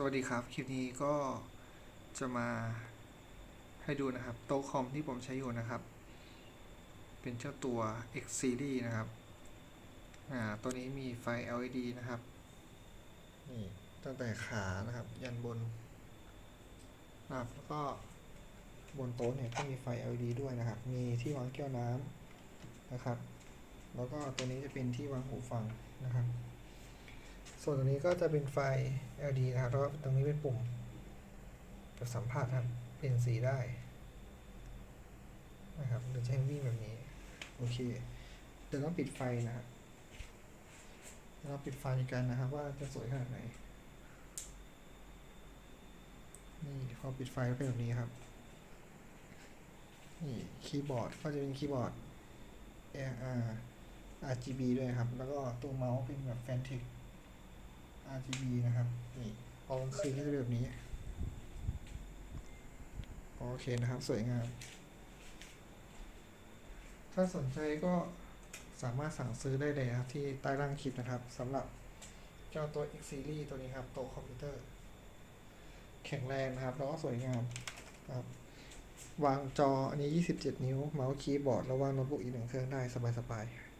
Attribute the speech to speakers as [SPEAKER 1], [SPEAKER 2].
[SPEAKER 1] สวัสดีครับ คลิปนี้ก็จะมาให้ดูนะครับ โต๊ะคอมที่ผมใช้อยู่นะครับ เป็นเจ้าตัว X Series นะครับ อ่า ตัวนี้มีไฟ LED นะครับ นี่ ตั้งแต่ขานะครับ ยันบนนะครับแล้วก็บนโต๊ะเนี่ยก็มีไฟ LED ด้วยนะครับ มีที่วางแก้วน้ำนะครับ แล้วก็ตัวนี้จะเป็นที่วางหูฟังนะครับ ส่วนตรงนี้ก็จะเป็นไฟ LED นะครับ แล้วก็ตรงนี้เป็นปุ่มแบบสัมผัสครับ เปลี่ยนสีได้นะครับเดี๋ยวจะให้วิ่งแบบนี้ โอเค เดี๋ยวต้องปิดไฟนะครับเดี๋ยวเราปิดไฟกันนะครับว่าจะสวยขนาดไหน นี่พอปิดไฟก็เป็นแบบนี้ครับ นี่คีย์บอร์ดก็จะเป็นคีย์บอร์ด AR RGB ด้วยครับ แล้วก็ตัวเมาส์เป็นแบบ Fantech RGB นะครับ นี่พอกลางคืนก็จะเป็นแบบนี้ โอเคนะครับ สวยงาม ถ้าสนใจก็สามารถสั่งซื้อได้เลยครับที่ใต้ล่างคลิปนะครับสำหรับเจ้าตัว X Series ตัวนี้ครับโต๊ะคอมพิวเตอร์ แข็งแรงนะครับ แล้วก็สวยงามครับ วางจออันนี้ 27 นิ้ว เมาส์คีย์บอร์ด แล้ววางโน้ตบุ๊กอีกหนึ่งเครื่องได้สบายๆ